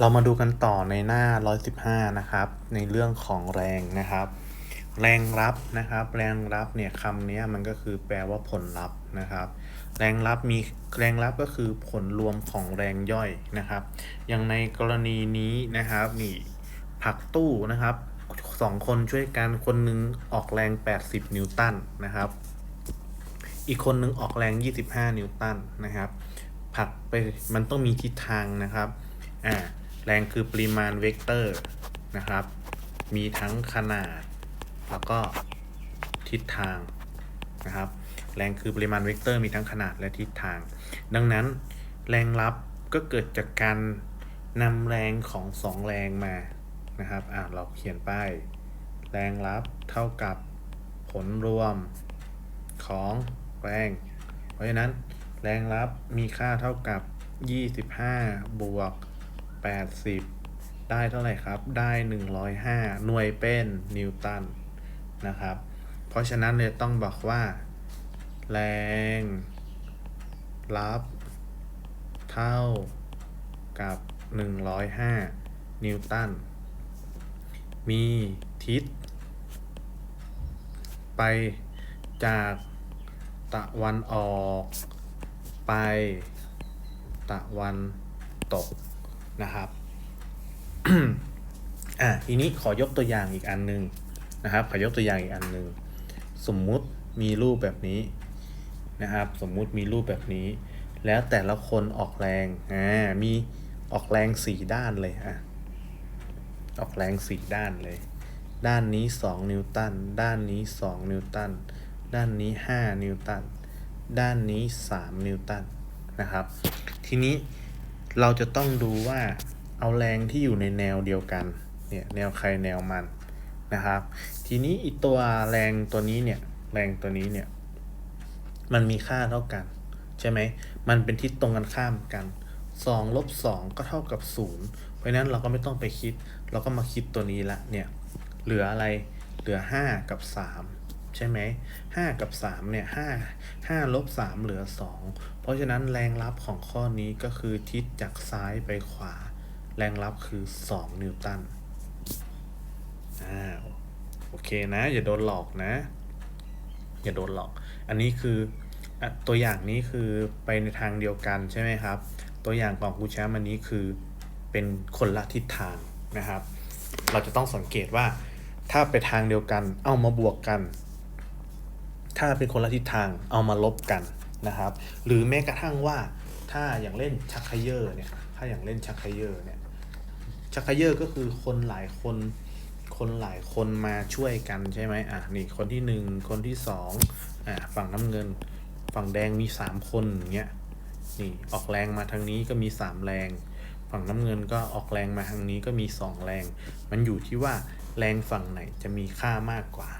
เรามาดูกันต่อในหน้า 115 นะครับ ในเรื่องของแรงนะครับ แรงรับนะครับ แรงรับเนี่ยคำนี้มันก็คือแปลว่าผลลัพธ์นะครับ แรงรับมีแรงรับก็คือผลรวมของแรงย่อยนะครับ อย่างในกรณีนี้นะครับนี่ผักตู้นะครับสองคนช่วยกันคนนึงออกแรง 80 นิวตันนะครับ อีกคนนึงออกแรง 25 นิวตันนะครับ ผักไปมันต้องมีทิศทางนะครับ อ่า แรงคือปริมาณเวกเตอร์นะครับ มีทั้งขนาด แล้วก็ทิศทางนะครับ แรงคือปริมาณเวกเตอร์มีทั้งขนาดและทิศทาง ดังนั้นแรงรับก็เกิดจากการนำแรงของสองแรงมานะครับ อ่าเราเขียนป้ายแรงรับเท่ากับผลรวมของแรง เพราะฉะนั้นแรงรับมีค่าเท่ากับ 25 บวก 80 ได้เท่าไหร่ครับ ได้ 105 หน่วยเป็นนิวตันนะครับ เพราะฉะนั้นเลยต้องบอกว่า แรง รับเท่ากับ 105 นิวตัน มีทิศ ไปจากตะวันออก ไปตะวันตก นะครับอะทีนี้ขอยกตัวอย่างอีกอันหนึงนะครับ ขอยกตัวอย่างอีกอันหนึงสมมุติมีรูปแบบนี้นะครับ สมมุติมีรูปแบบนี้ แล้วแต่ละคนออกแรงอ่ามีออกแรงสี่ด้านเลยอะออกแรงสี่ด้านเลย ด้านนี้2นิวตัน ด้านนี้2นิวตัน ด้านนี้5นิวตัน ด้านนี้3นิวตันนะครับ ทีนี้ เราจะต้องดูว่าเอาแรงที่อยู่ในแนวเดียวกันเนี่ยแนวใครแนวมันนะครับ ทีนี้อีตัวแรงตัวนี้เนี่ยแรงตัวนี้เนี่ยมันมีค่าเท่ากัน ใช่ไหมมันเป็นทิศตรงกันข้ามกัน2ลบ2ก็เท่ากับ 0 เพราะนั้นเราก็ไม่ต้องไปคิด เราก็มาคิดตัวนี้ละเนี่ยเหลืออะไรเหลือ 5 กับ 3 ใช่ไหม5กับ3เนี่ย5 5ลบ3เหลือ2เพราะฉะนั้นแรงรับของข้อนี้ก็คือทิศจากซ้ายไปขวา แรงรับคือ2นิวตันอ่าโอเคนะ อย่าโดนหลอกนะ อย่าโดนหลอก อันนี้คืออตัวอย่างนี้คือไปในทางเดียวกันใช่ไหมครับ ตัวอย่างของครูแชมป์อันนี้คือเป็นคนละทิศทางนะครับ เราจะต้องสังเกตว่าถ้าไปทางเดียวกัน เอามาบวกกัน ถ้าเป็นคนละทิศทางเอามาลบกันนะครับ หรือแม้กระทั่งว่าถ้าอย่างเล่นชักไคเยอร์เนี่ยถ้าอย่างเล่นชักไคเยอร์เนี่ยชักไคเยอร์ก็คือคนหลายคนคนหลายคนมาช่วยกันใช่ไหมอะนี่คนที่หนึ่งคนที่สองอะฝั่งน้ำเงิน ฝั่งแดงมีสามคนอย่างเงี้ยนี่ออกแรงมาทางนี้ก็มีสามแรง ฝั่งน้ำเงินก็ออกแรงมาทางนี้ก็มีสองแรง มันอยู่ที่ว่าแรงฝั่งไหนจะมีค่ามากกว่า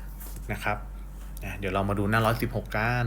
นะครับ เดี๋ยวเรามาดูหน้าร้อยสิบหกกัน